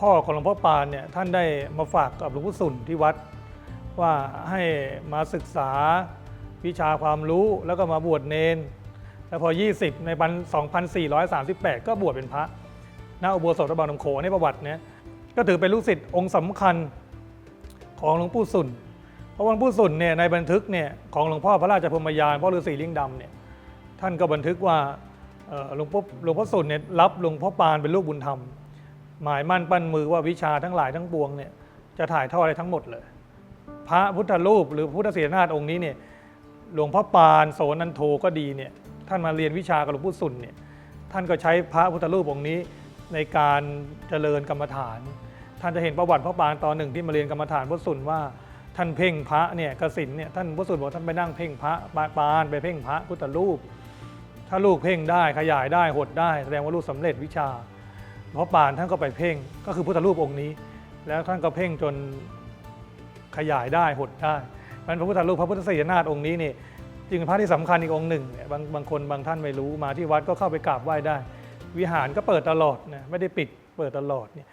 พ่อของหลวงพ่อปานเนี่ยท่านได้มาฝากกับหลวงพ่อสุนที่วัด ว่าให้มาศึกษาวิชาความรู้แล้วก็มาบวชเนน แล้วพอ 20 ในปี2438 ก็บวชเป็นพระณอุโบสถวัดบางน้ำโขในประวัติเนี่ยก็ถือเป็นลูกศิษย์องค์สำคัญของหลวงปู่สุนเพราะหลวงปู่สุนเนี่ยในบันทึกเนี่ยของหลวงพ่อพระราชพรมยานพ่อฤาษีลิงดำเนี่ยท่านก็บันทึกว่าหลวงพ่อหลวงพ่อสุนเนี่ยรับหลวงพ่อปานเป็นลูกบุญธรรม หมายมั่นปั้นมือว่าวิชาทั้งหลายทั้งปวงเนี่ยจะถ่ายทอดอะไรทั้งหมดเลย พระพุทธรูปหรือพุทธศีนาถองค์นี้เนี่ยหลวงพ่อปานโสนันโทก็ดีเนี่ยท่านมาเรียนวิชากับหลวงปู่สุนเนี่ยท่านก็ใช้พระพุทธรูปองค์นี้ในการเจริญกรรมฐาน ท่านจะเห็นประวัติพระปานตอนหนึ่งที่มาเรียนกรรมฐานพระสุนว่าท่านเพ่งพระเนี่ยกสินเนี่ยท่านพระสุนบอกท่านไปนั่งเพ่งพระปาปานไปเพ่งพระพุทธรูป ถ้าลูกเพ่งได้ขยายได้หดได้ แสดงว่าลูกสำเร็จวิชา เพราะปานท่านก็ไปเพ่งก็คือพุทธรูปองค์นี้ แล้วท่านก็เพ่งจนขยายได้หดได้มันพระพุทธรูปพระพุทธเสยนาฏองค์นี้นี่จึงเป็นพระที่สำคัญอีกองค์หนึ่งเนี่ยบางบางคนบางท่านไม่รู้มาที่วัดก็เข้าไปกราบไหว้ได้ วิหารก็เปิดตลอดนะไม่ได้ปิดเปิดตลอดเนี่ย